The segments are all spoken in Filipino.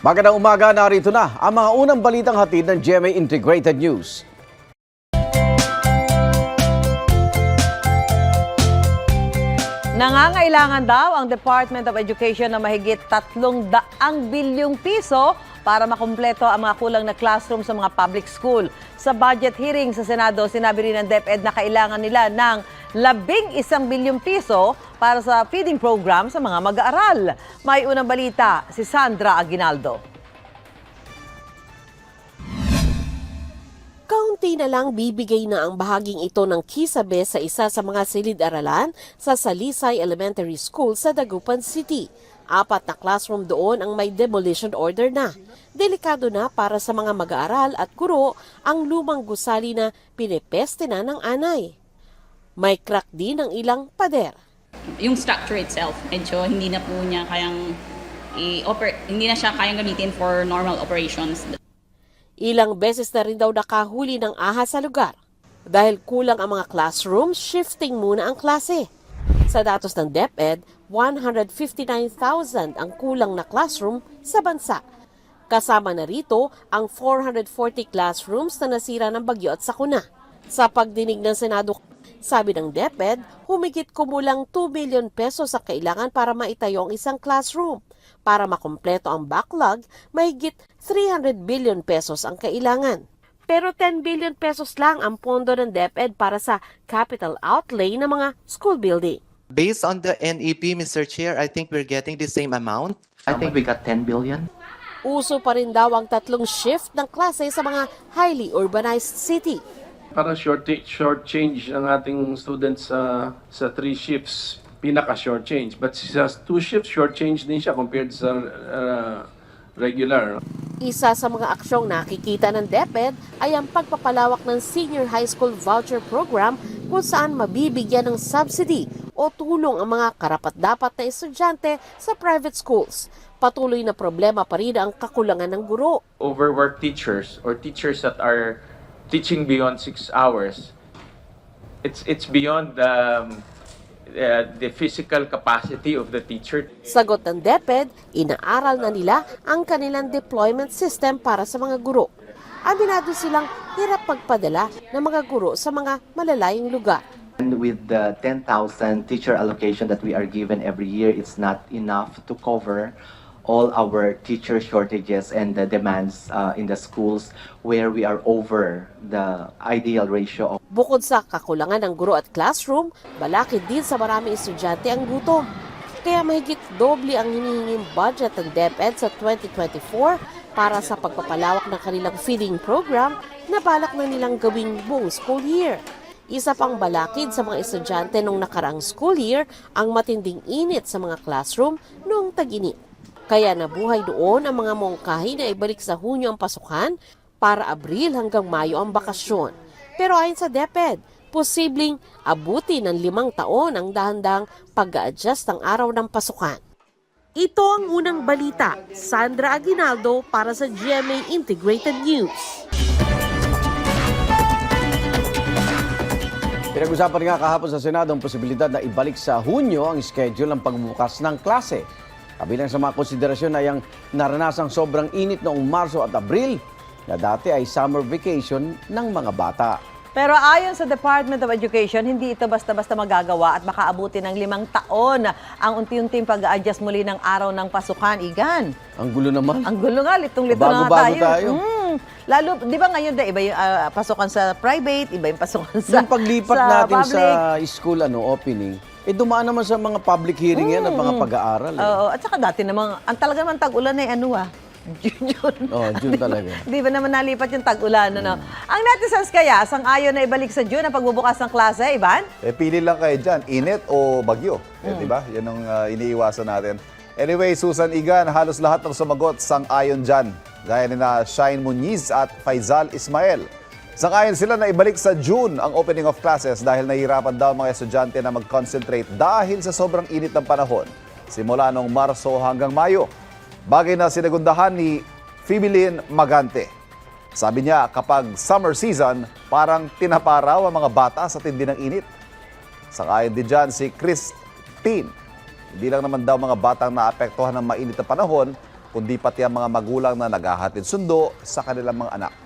Magandang umaga, narito na ang mga unang balitang hatid ng GMA Integrated News. Nangangailangan daw ang Department of Education na mahigit 300 bilyong piso para makumpleto ang mga kulang na classroom sa mga public school. Sa budget hearing sa Senado, sinabi rin ng DepEd na kailangan nila ng labing isang bilyong piso para sa feeding program sa mga mag-aaral. May unang balita si Sandra Aguinaldo. Kaunti na lang bibigay na ang bahaging ito ng kisabe sa isa sa mga silid-aralan sa Salisay Elementary School sa Dagupan City. Apat na classroom doon ang may demolition order na. Delikado na para sa mga mag-aaral at guro ang lumang gusali na pinepeste na ng anay. May crack din ang ilang pader. yung structure itself, medyo hindi na po niya kayang i-oper- hindi na siya kayang gamitin for normal operations. Ilang beses na rin daw nakahuli ng ahas sa lugar. Dahil kulang ang mga classrooms, shifting muna ang klase. Sa datos ng DepEd, 159,000 ang kulang na classroom sa bansa. Kasama na rito ang 440 classrooms na nasira ng bagyo at sakuna. Sa pagdinig ng Senado, sabi ng DepEd, humigit kumulang 2 billion pesos ang kailangan para maitayo ang isang classroom. Para makumpleto ang backlog, mahigit 300 billion pesos ang kailangan. Pero 10 billion pesos lang ang pondo ng DepEd para sa capital outlay ng mga school building. Based on the NEP, Mr. Chair, I think we're getting the same amount. I think we got 10 billion. Uso pa rin daw ang tatlong shift ng klase sa mga highly urbanized city. Para short short change ang ating students sa sa three shifts, pinaka short change. But sa two shifts, short change din siya compared sa uh, regular. Isa sa mga aksyong nakikita ng DepEd ay ang pagpapalawak ng Senior High School Voucher Program kung saan mabibigyan ng subsidy o tulong ang mga karapat-dapat na estudyante sa private schools. Patuloy na problema pa rin ang kakulangan ng guro. overworked teachers or teachers that are teaching beyond six hours. It's it's beyond the um, uh, the physical capacity of the teacher. Sagot ng DepEd, inaaral na nila ang kanilang deployment system para sa mga guro. Aminado silang hirap pagpadala ng mga guro sa mga malalayong lugar. And with the 10,000 teacher allocation that we are given every year, it's not enough to cover all our teacher shortages and the demands uh, in the schools where we are over the ideal ratio of Bukod sa kakulangan ng guro at classroom, balakid din sa maraming estudyante ang gutom. Kaya mahigit doble ang hinihinging budget ng DepEd sa 2024 para sa pagpapalawak ng kanilang feeding program na balak na nilang gawing buong school year. Isa pang balakid sa mga estudyante nung nakaraang school year ang matinding init sa mga classroom noong tag-init. Kaya nabuhay doon ang mga mongkahi na ibalik sa Hunyo ang pasukan para Abril hanggang Mayo ang bakasyon. Pero ayon sa DepEd, posibleng abuti ng limang taon ang dahandang pag-a-adjust ng araw ng pasukan. Ito ang unang balita. Sandra Aguinaldo para sa GMA Integrated News. Pinag-usapan nga kahapon sa Senado ang posibilidad na ibalik sa Hunyo ang schedule ng pagbubukas ng klase. Kabilang sa mga konsiderasyon ay ang naranasang sobrang init noong Marso at Abril na dati ay summer vacation ng mga bata. Pero ayon sa Department of Education, hindi ito basta-basta magagawa at makaabuti ng limang taon ang unti-unting pag-adjust muli ng araw ng pasukan. Igan, Ang gulo naman. ang gulo nga, litong-lito na nga Bago-bago tayo. tayo. Mm. Lalo, di ba ngayon, da, iba yung ah, pasukan sa private, iba yung pasukan sa Yung paglipat natin public. sa school ano opening, eh dumaan naman sa mga public hearing yan at mga pag-aaral. Eh. Oo, at saka dati namang, ang talaga naman tag-ulan ay ano ah, June, June. Oh, June talaga. Di ba naman nalipat yung tag-ulan, ano? Ang netizens kaya, sang-ayon na ibalik sa June ang pagbubukas ng klase, Ivan? Eh, pili lang kayo dyan, init o bagyo. Eh, di ba? Yan ang ah, iniiwasan natin. Anyway, Susan Igan, halos lahat ng sumagot sang-ayon dyan. Gaya ni na Shine Muniz at Faizal Ismael. Sang-ayon sila na ibalik sa June ang opening of classes dahil nahihirapan daw mga estudyante na mag-concentrate dahil sa sobrang init ng panahon. Simula noong Marso hanggang Mayo. Bagay na sinagundahan ni Fibilin Magante. Sabi niya, kapag summer season, parang tinaparaw ang mga bata sa tindi ng init. Sakayon din dyan si Christine. Hindi lang naman daw mga batang naapektuhan ng mainit na panahon, kundi pati ang mga magulang na naghahatid sundo sa kanilang mga anak.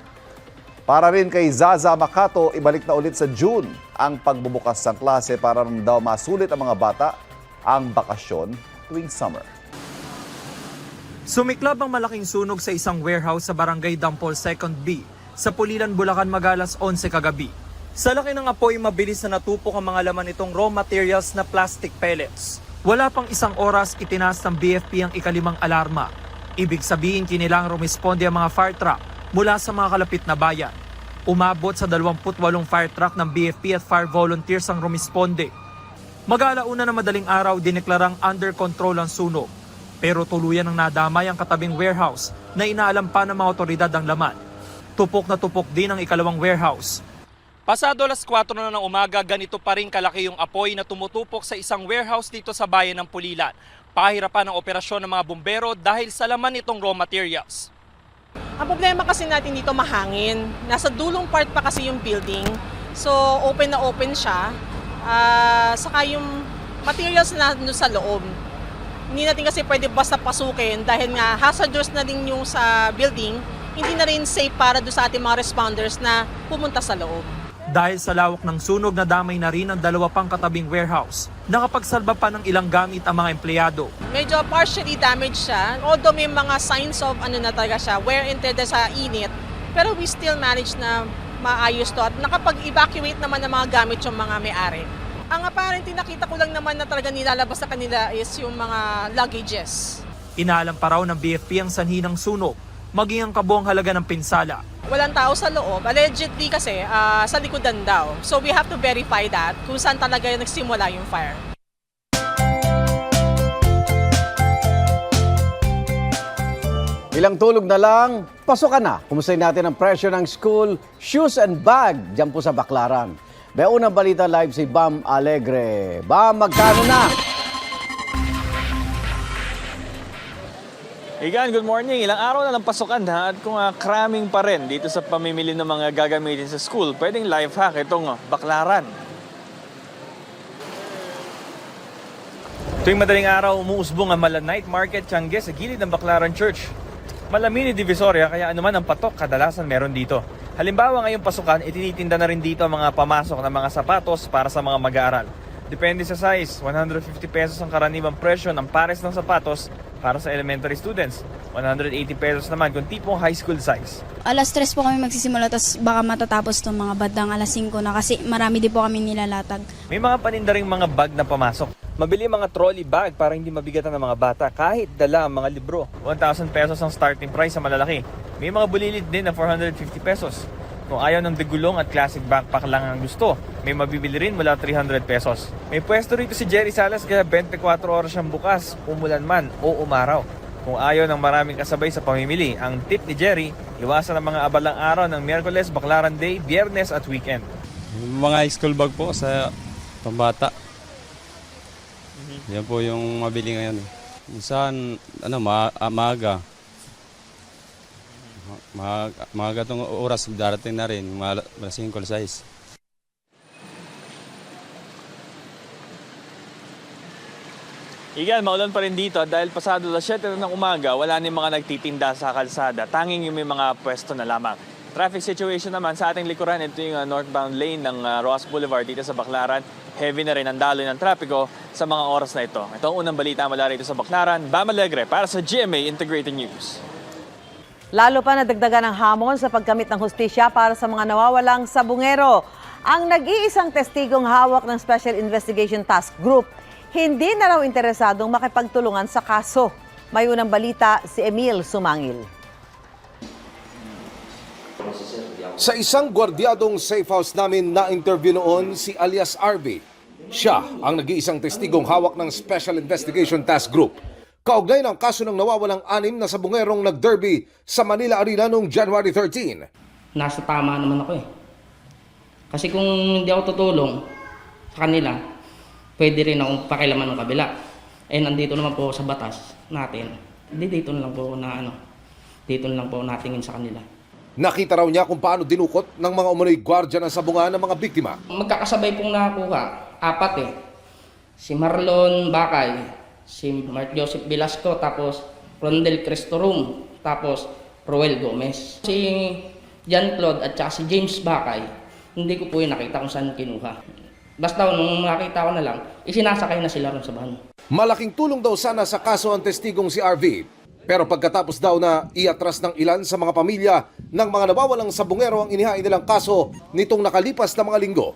Para rin kay Zaza Makato, ibalik na ulit sa June ang pagbubukas ng klase para daw masulit ang mga bata ang bakasyon tuwing summer. Sumiklab ang malaking sunog sa isang warehouse sa Barangay Dampol 2nd B sa Pulilan, Bulacan magalas 11 kagabi. Sa laki ng apoy, mabilis na natupok ang mga laman nitong raw materials na plastic pellets. Wala pang isang oras, itinaas ng BFP ang ikalimang alarma. Ibig sabihin, kinilang rumisponde ang mga fire truck mula sa mga kalapit na bayan. Umabot sa 28 fire truck ng BFP at fire volunteers ang rumisponde. Mag-alauna na madaling araw, dineklarang under control ang sunog. Pero tuluyan ang nadamay ang katabing warehouse na inaalam pa ng mga otoridad ang laman. Tupok na tupok din ang ikalawang warehouse. Pasado alas 4 na ng umaga, ganito pa rin kalaki yung apoy na tumutupok sa isang warehouse dito sa bayan ng Pulilan. Pahirapan ang operasyon ng mga bumbero dahil sa laman itong raw materials. Ang problema kasi natin dito mahangin. Nasa dulong part pa kasi yung building. So open na open siya. Ah, saka yung materials na sa loob. Hindi natin kasi pwede basta pasukin dahil nga hazardous na din yung sa building. Hindi na rin safe para do sa ating mga responders na pumunta sa loob. Dahil sa lawak ng sunog, nadamay na rin ang dalawa pang katabing warehouse. Nakapagsalba pa ng ilang gamit ang mga empleyado. Medyo partially damaged siya. Although may mga signs of ano na talaga siya, wear and tear sa init. Pero we still manage na maayos to at nakapag-evacuate naman ng mga gamit yung mga may-ari. Ang apparently nakita ko lang naman na talaga nilalabas sa kanila is yung mga luggages. Inaalam pa raw ng BFP ang sanhi ng sunog, maging ang kabuang halaga ng pinsala. Walang tao sa loob. Allegedly kasi ah, sa likodan daw. So we have to verify that kung saan talaga nagsimula yung fire. Ilang tulog na lang, pasok ka na. Kumustahin natin ang presyo ng school, shoes and bag dyan po sa Baklaran. May unang balita live si Bam Alegre. Bam, magkano na? Igan, good morning. Ilang araw na lang pasukan ha at kung uh, cramming pa rin dito sa pamimili ng mga gagamitin sa school, pwedeng life hack itong ah, baklaran. Tuwing madaling araw, umuusbong ang Mala Night Market Tiangge sa gilid ng Baklaran Church. Malamini Divisoria kaya anuman ang patok kadalasan meron dito. Halimbawa ngayong pasukan, itinitinda na rin dito ang mga pamasok na mga sapatos para sa mga mag-aaral. Depende sa size, 150 pesos ang karaniwang presyo ng pares ng sapatos para sa elementary students. 180 pesos naman kung tipong high school size. Alas 3 po kami magsisimula tapos baka matatapos itong mga bandang alas 5 na kasi marami din po kami nilalatag. May mga paninda ring mga bag na pamasok. Mabili mga trolley bag para hindi mabigatan ng mga bata kahit dala ang mga libro. 1,000 pesos ang starting price sa malalaki. May mga bulilit din na 450 pesos. Kung ayaw ng degulong at classic backpack lang ang gusto, may mabibili rin mula 300 pesos. May pwesto rito si Jerry Salas kaya 24 oras siyang bukas, umulan man o umaraw. Kung ayaw ng maraming kasabay sa pamimili, ang tip ni Jerry, iwasan ang mga abalang araw ng Miyerkules, Baklaran Day, Biyernes at weekend. Mga school bag po sa pambata. Yan po yung mabili ngayon. Minsan, ano, ma ah, maaga. Ma maaga tong oras darating na rin, mga alas 5 alas 6. Igan, maulan pa rin dito dahil pasado alas 7 na ng umaga, wala ni mga nagtitinda sa kalsada. Tanging yung may mga pwesto na lamang. Traffic situation naman sa ating likuran, ito yung uh, northbound lane ng uh, Ross Boulevard dito sa Baclaran. Heavy na rin ang daloy ng trapiko sa mga oras na ito. Ito ang unang balita mula rito sa Baclaran. Bam Alegre para sa GMA Integrated News. Lalo pa nadagdagan ng hamon sa pagkamit ng hustisya para sa mga nawawalang sabungero. Ang nag-iisang testigong hawak ng Special Investigation Task Group, hindi na raw interesadong makipagtulungan sa kaso. May unang balita si Emil Sumangil. Sa isang gwardyadong safe house namin na-interview noon si alias RB. Siya ang nag-iisang testigong hawak ng Special Investigation Task Group. Kaugnay ng kaso ng nawawalang anim na sabungerong nag-derby sa Manila Arena noong January 13. nasa tama naman ako eh. Kasi kung hindi ako tutulong sa kanila, pwede rin akong pakilaman ng kabila. Eh nandito naman po sa batas natin. Hindi dito na lang po na ano, dito na lang po natingin sa kanila. Nakita raw niya kung paano dinukot ng mga umunoy gwardya ng sabungan ng mga biktima. Magkakasabay pong nakakuha, apat eh. Si Marlon Bakay, si Mark Joseph Velasco, tapos Rondel Cristorum, tapos Roel Gomez. Si John Claude at si James Bakay, hindi ko po yung nakita kung saan kinuha. Basta nung nakita ko na lang, isinasakay na sila ron sa van. Malaking tulong daw sana sa kaso ang testigong si RV. Pero pagkatapos daw na iatras ng ilan sa mga pamilya ng mga nawawalang sabungero ang inihain nilang kaso nitong nakalipas na mga linggo,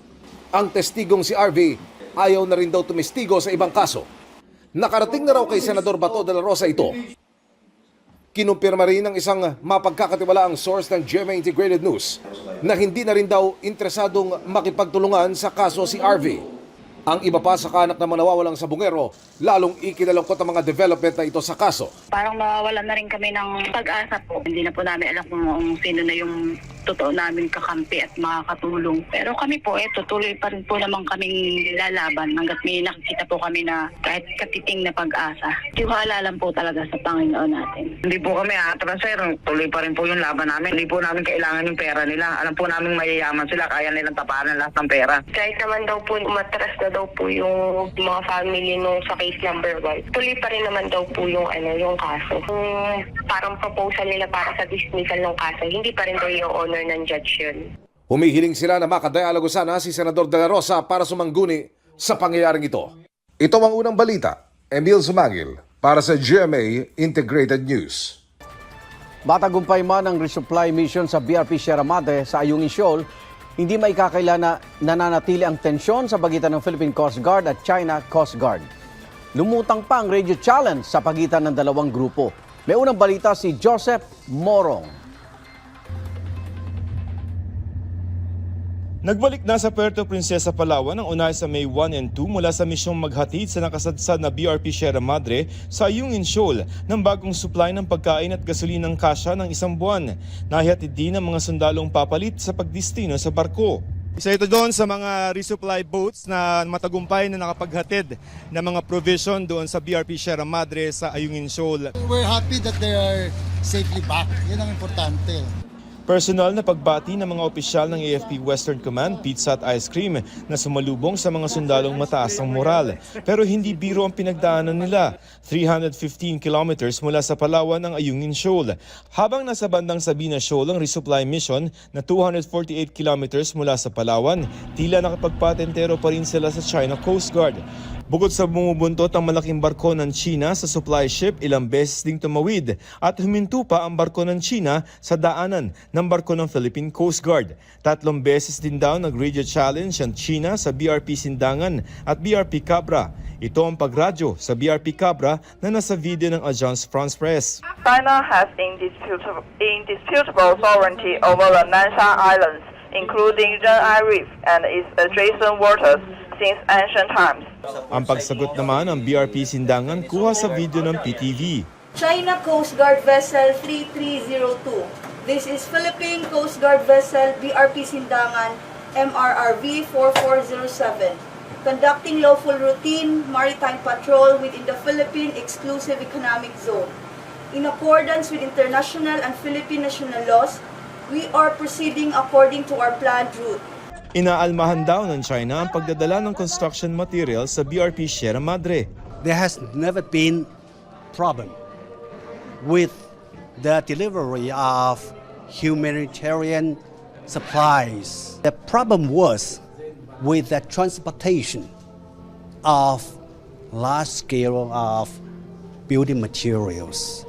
ang testigong si RV ayaw na rin daw tumestigo sa ibang kaso. Nakarating na raw kay Senador Bato de la Rosa ito. Kinumpirma rin ng isang mapagkakatiwalaang source ng GMA Integrated News na hindi na rin daw interesadong makipagtulungan sa kaso si RV. Ang iba pa sa kanak ng nawawalang sabungero, lalong ikinalungkot ang mga development na ito sa kaso. Parang nawawalan na rin kami ng pag-asa po. Hindi na po namin alam kung sino na yung totoo namin kakampi at makakatulong. Pero kami po, eh, tutuloy pa rin po naman kaming lalaban hanggat may nakikita po kami na kahit katiting na pag-asa. Tiwala lang po talaga sa Panginoon natin. Hindi po kami atras, sir. Tuloy pa rin po yung laban namin. Hindi po namin kailangan yung pera nila. Alam po namin mayayaman sila. Kaya nilang tapanan lahat ng pera. Kahit naman daw po umatras na daw po yung mga family nung sa case number 1. Tuloy pa rin naman daw po yung ano yung kaso. Yung parang proposal nila para sa dismissal ng kaso, hindi pa rin daw yung honor ng judge yun. Humihiling sila na makadialogo sana si Senador de la Rosa para sumangguni sa pangyayaring ito. Ito ang unang balita. Emil Sumangil para sa GMA Integrated News. Matagumpay man ang resupply mission sa BRP Sierra Madre sa Ayungin Shoal, hindi maikakaila na nananatili ang tensyon sa pagitan ng Philippine Coast Guard at China Coast Guard. Lumutang pa ang radio challenge sa pagitan ng dalawang grupo. May unang balita si Joseph Morong. Nagbalik na sa Puerto Princesa, Palawan ang unay sa May 1 and 2 mula sa misyong maghatid sa nakasadsad na BRP Sierra Madre sa Ayungin Shoal ng bagong supply ng pagkain at gasolinang kasya ng isang buwan. Nahihatid din ang mga sundalong papalit sa pagdistino sa barko. Isa ito doon sa mga resupply boats na matagumpay na nakapaghatid ng mga provision doon sa BRP Sierra Madre sa Ayungin Shoal. We're happy that they are safely back. Yan ang importante. Personal na pagbati ng mga opisyal ng AFP Western Command, Pizza at Ice Cream na sumalubong sa mga sundalong mataas ang moral. Pero hindi biro ang pinagdaanan nila. 315 kilometers mula sa Palawan ang Ayungin Shoal. Habang nasa bandang Sabina Shoal ang resupply mission na 248 kilometers mula sa Palawan, tila nakapagpatentero pa rin sila sa China Coast Guard. Bukod sa bumubuntot ang malaking barko ng China sa supply ship, ilang beses ding tumawid at huminto pa ang barko ng China sa daanan ng barko ng Philippine Coast Guard. Tatlong beses din daw nag-radio challenge ang China sa BRP Sindangan at BRP Cabra. Ito ang pagradyo sa BRP Cabra na nasa video ng Agence France Press. China has indisputable, indisputable sovereignty over the Nanshan Islands, including Ren'ai Reef and its adjacent waters since ancient times. Ang pagsagot naman ng BRP Sindangan kuha sa video ng PTV. China Coast Guard Vessel 3302. This is Philippine Coast Guard Vessel BRP Sindangan MRRV 4407. Conducting lawful routine maritime patrol within the Philippine Exclusive Economic Zone. In accordance with international and Philippine national laws, we are proceeding according to our planned route. Inaalmahan daw ng China ang pagdadala ng construction materials sa BRP Sierra Madre. There has never been problem with the delivery of humanitarian supplies. The problem was with the transportation of large scale of building materials.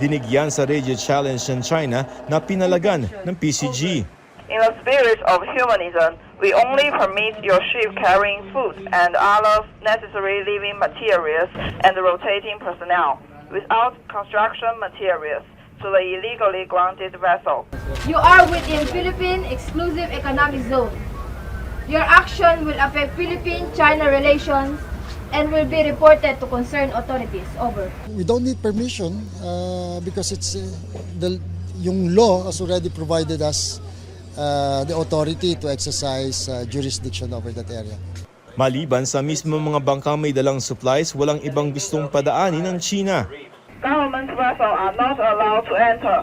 Dinigyan sa radio challenge ng China na pinalagan ng PCG. In the spirit of humanism, we only permit your ship carrying food and other necessary living materials and rotating personnel without construction materials to the illegally grounded vessel. You are within Philippine Exclusive Economic Zone. Your action will affect Philippine-China relations and will be reported to concerned authorities. Over. We don't need permission uh, because it's uh, the yung law has already provided us uh, the authority to exercise uh, jurisdiction over that area. Maliban sa mismo mga bangkang may dalang supplies, walang ibang gustong padaanin ng China. Government vessels are not allowed to enter.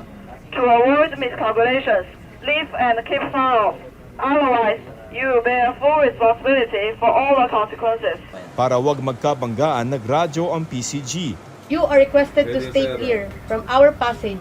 To avoid miscalculations, leave and keep far off. Otherwise, you bear full responsibility for all the consequences. Para wag magkabanggaan, nagradyo ang PCG. You are requested to stay clear from our passage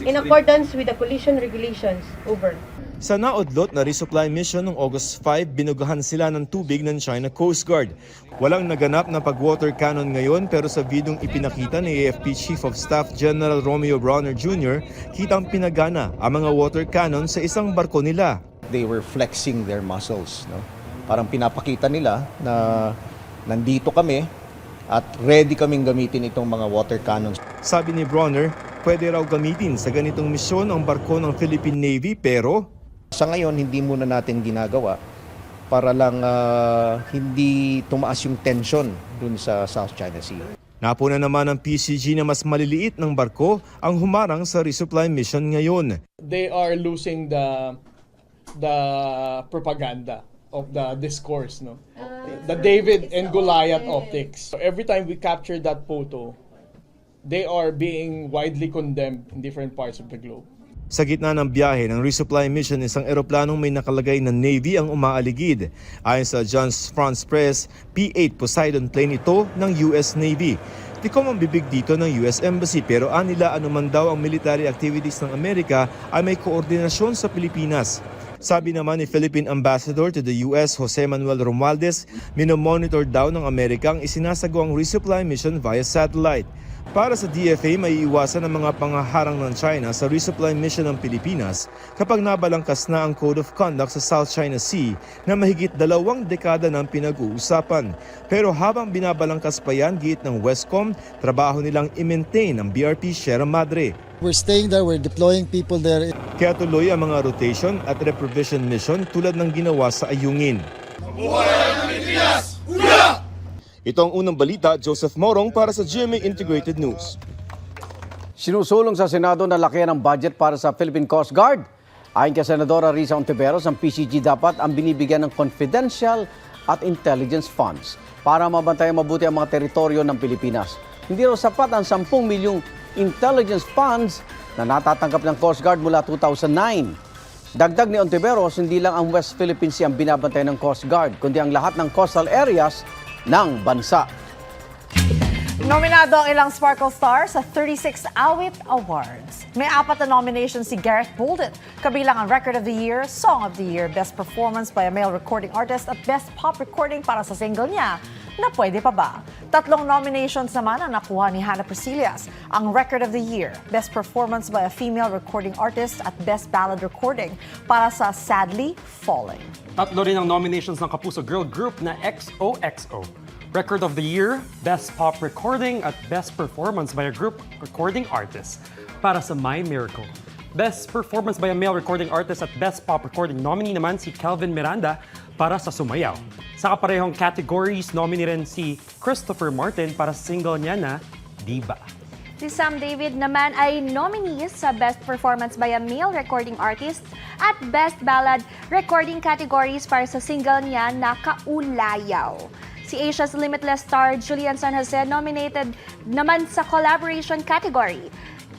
in accordance with the collision regulations. Over. Sa naudlot na resupply mission noong August 5, binugahan sila ng tubig ng China Coast Guard. Walang naganap na pag-water cannon ngayon pero sa videong ipinakita ni AFP Chief of Staff General Romeo Browner Jr., kitang pinagana ang mga water cannon sa isang barko nila. They were flexing their muscles. No? Parang pinapakita nila na nandito kami at ready kaming gamitin itong mga water cannons. Sabi ni Bronner, pwede raw gamitin sa ganitong misyon ang barko ng Philippine Navy pero Sa ngayon, hindi muna natin ginagawa para lang ah, hindi tumaas yung tension dun sa South China Sea. napuna naman ng PCG na mas maliliit ng barko ang humarang sa resupply mission ngayon. they are losing the the propaganda of the discourse no the David and Goliath optics so every time we capture that photo they are being widely condemned in different parts of the globe Sa gitna ng biyahe ng resupply mission, isang eroplanong may nakalagay na Navy ang umaaligid. Ayon sa John's France Press, P-8 Poseidon plane ito ng US Navy. Tikom ang bibig dito ng US Embassy pero anila anuman daw ang military activities ng Amerika ay may koordinasyon sa Pilipinas. Sabi naman ni Philippine Ambassador to the US Jose Manuel Romualdez, minomonitor daw ng Amerika ang isinasagawang resupply mission via satellite. Para sa DFA, may iwasan ang mga pangaharang ng China sa resupply mission ng Pilipinas kapag nabalangkas na ang Code of Conduct sa South China Sea na mahigit dalawang dekada ng pinag-uusapan. Pero habang binabalangkas pa yan, giit ng Westcom, trabaho nilang i-maintain ang BRP Sierra Madre. We're staying there, we're deploying people there. Kaya tuloy ang mga rotation at reprovision mission tulad ng ginawa sa Ayungin. Ito ang unang balita, Joseph Morong para sa GMA Integrated News. Sinusulong sa Senado na laki ng budget para sa Philippine Coast Guard. Ayon kay Senadora Risa Ontiveros, ang PCG dapat ang binibigyan ng confidential at intelligence funds para mabantayan mabuti ang mga teritoryo ng Pilipinas. Hindi raw sapat ang 10 milyong intelligence funds na natatanggap ng Coast Guard mula 2009. Dagdag ni Ontiveros, hindi lang ang West Philippine Sea ang binabantay ng Coast Guard, kundi ang lahat ng coastal areas ng bansa. Nominado ang ilang Sparkle Stars sa 36 Awit Awards. May apat na nominations si Gareth Bolden, kabilang ang Record of the Year, Song of the Year, Best Performance by a Male Recording Artist at Best Pop Recording para sa single niya na Pwede Pa Ba. Tatlong nominations naman ang nakuha ni Hannah Priscillas, ang Record of the Year, Best Performance by a Female Recording Artist at Best Ballad Recording para sa Sadly Falling. Tatlo rin ang nominations ng Kapuso Girl Group na XOXO. Record of the Year, Best Pop Recording at Best Performance by a Group Recording Artist para sa My Miracle. Best Performance by a Male Recording Artist at Best Pop Recording nominee naman si Calvin Miranda para sa Sumayaw. Sa kaparehong categories, nominee rin si Christopher Martin para sa single niya na Diba. Si Sam David naman ay nominees sa Best Performance by a Male Recording Artist at Best Ballad Recording categories para sa single niya na Kaulayaw. Si Asia's Limitless star Julian San Jose nominated naman sa collaboration category.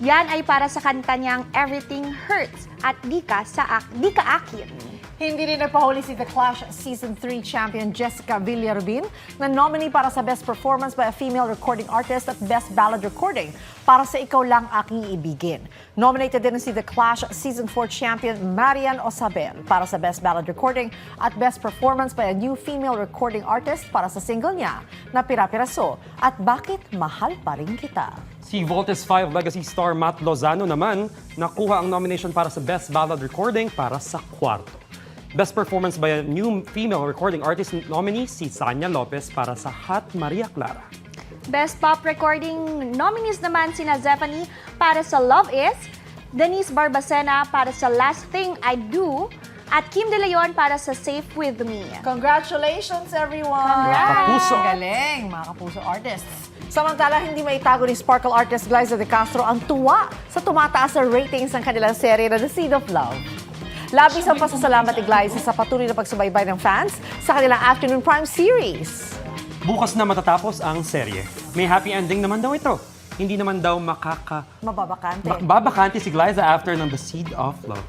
Yan ay para sa kanta niyang Everything Hurts at Di Ka, sa Ak- Di Ka Akin. Hindi rin napahuli si The Clash Season 3 champion Jessica Villarubin na nominee para sa Best Performance by a Female Recording Artist at Best Ballad Recording para sa Ikaw Lang Aking Ibigin. Nominated din si The Clash Season 4 champion Marian Osabel para sa Best Ballad Recording at Best Performance by a New Female Recording Artist para sa single niya na Pira-Piraso at Bakit Mahal Pa Rin Kita. Si Voltes 5 Legacy star Matt Lozano naman nakuha ang nomination para sa Best Ballad Recording para sa Kwarto. Best Performance by a New Female Recording Artist nominee si Sanya Lopez para sa Hot Maria Clara. Best Pop Recording nominees naman sina Zephanie para sa Love Is, Denise Barbacena para sa Last Thing I Do, at Kim De Leon para sa Safe With Me. Congratulations everyone! Congrats! Mga kapuso! Galing, mga kapuso artists. Samantala, hindi maitago ni Sparkle artist Glyza De Castro ang tuwa sa tumataas na ratings ng kanilang serye na The Seed of Love. Labis ang pasasalamat ni Glyza sa patuloy na pagsubaybay ng fans sa kanilang Afternoon Prime series. Bukas na matatapos ang serye. May happy ending naman daw ito. Hindi naman daw makaka... Mababakante. Ba- babakante si Glyza after ng The Seed of Love.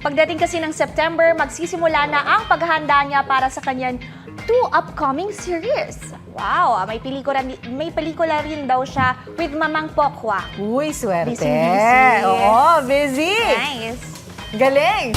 Pagdating kasi ng September, magsisimula na ang paghahanda niya para sa kanyang two upcoming series. Wow, ah, may pelikula, may pelikula rin daw siya with Mamang Pokwa. Uy, swerte. Busy, busy. Oo, busy. Nice. Galing.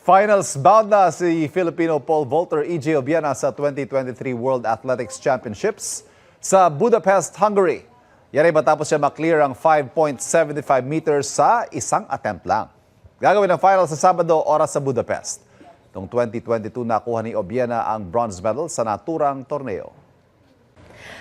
Finals bound na si Filipino pole vaulter EJ Obiena sa 2023 World Athletics Championships sa Budapest, Hungary. Yan ay matapos siya maklear ang 5.75 meters sa isang attempt lang. Gagawin ang final sa Sabado, oras sa Budapest. Noong 2022 nakuha ni Obiena ang bronze medal sa naturang torneo.